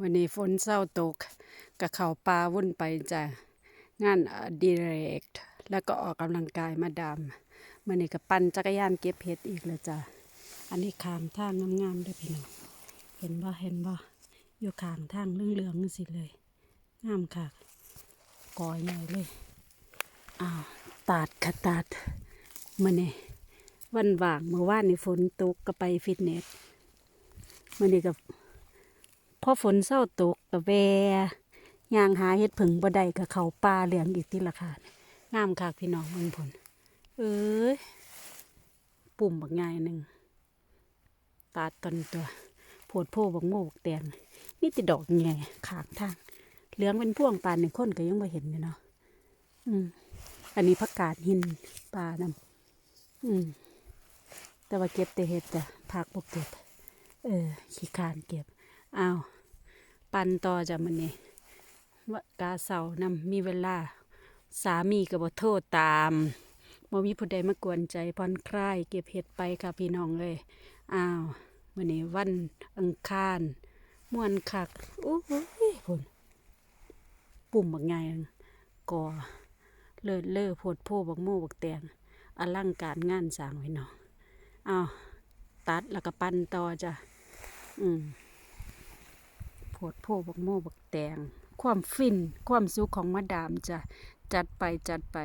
วันนี้ฝนเศร้าตกกะเข้าป่าวุ่นไปจ้ะงานอดิเรกแล้วก็ออกกำลังกายมาดามมื้อนี้ก็ปั่นจักรยานเก็บเห็ดอีกแล้วจ้ะอันนี้ขางทางงามๆด้อพี่น้องเห็นบ่เห็นบ่อยู่ขางทางเหลืองๆจังซี่เลยงามค่ะกอยใหญ่เลยอ้าวตัดค่ะตัดมื้อนี้วันว่างเมื่อวานนี่ฝนตกก็ไปฟิตเนสมื้อนี้ก็ พอฝนเศร้าตกกะแวยางหาเฮ็ดผึ่งบ่ได้กับเขาป่าเหลืองอีกติละค่ะงามคักพี่น้องเมืองผลเอ้ยปุ่มบักง่ายหนึ่งตาตนตัวโพดโพบักโมกแตงมีแติดอกแง่ขางทางเหลืองเป็นพ่วงปานหนึ่งคนก็ยังบ่เห็นเลยเนาะอืมอันนี้ผักกาดหินปลานำอืมแต่ว่าเก็บแต่เห็ดจ้ะผักบ่เก็บ เออขี้คานเก็บ อ้าวปันต่อจากมันนี่ว่ากาเสาร์นำมีเวลา สามีก็บ่โทษตามบ่มีผู้ใดมากวนใจผ่อนคลายเก็บเห็ดไปค่ะพี่น้องเลยอ้าววันนี้วันอังคารมวนคักโอ้โหพุ่นปุ่มบักไงก่อเลิศเล่อโพดโพบักโม่บักแตงอลังการงานสร้างพี่น้องอ้าวตัดแล้วก็ปั้นต่อจ้ะอืม ดโพบักโม่บักแตง ความฟิน ความสุขของมาดามจะจัดไปจัดไป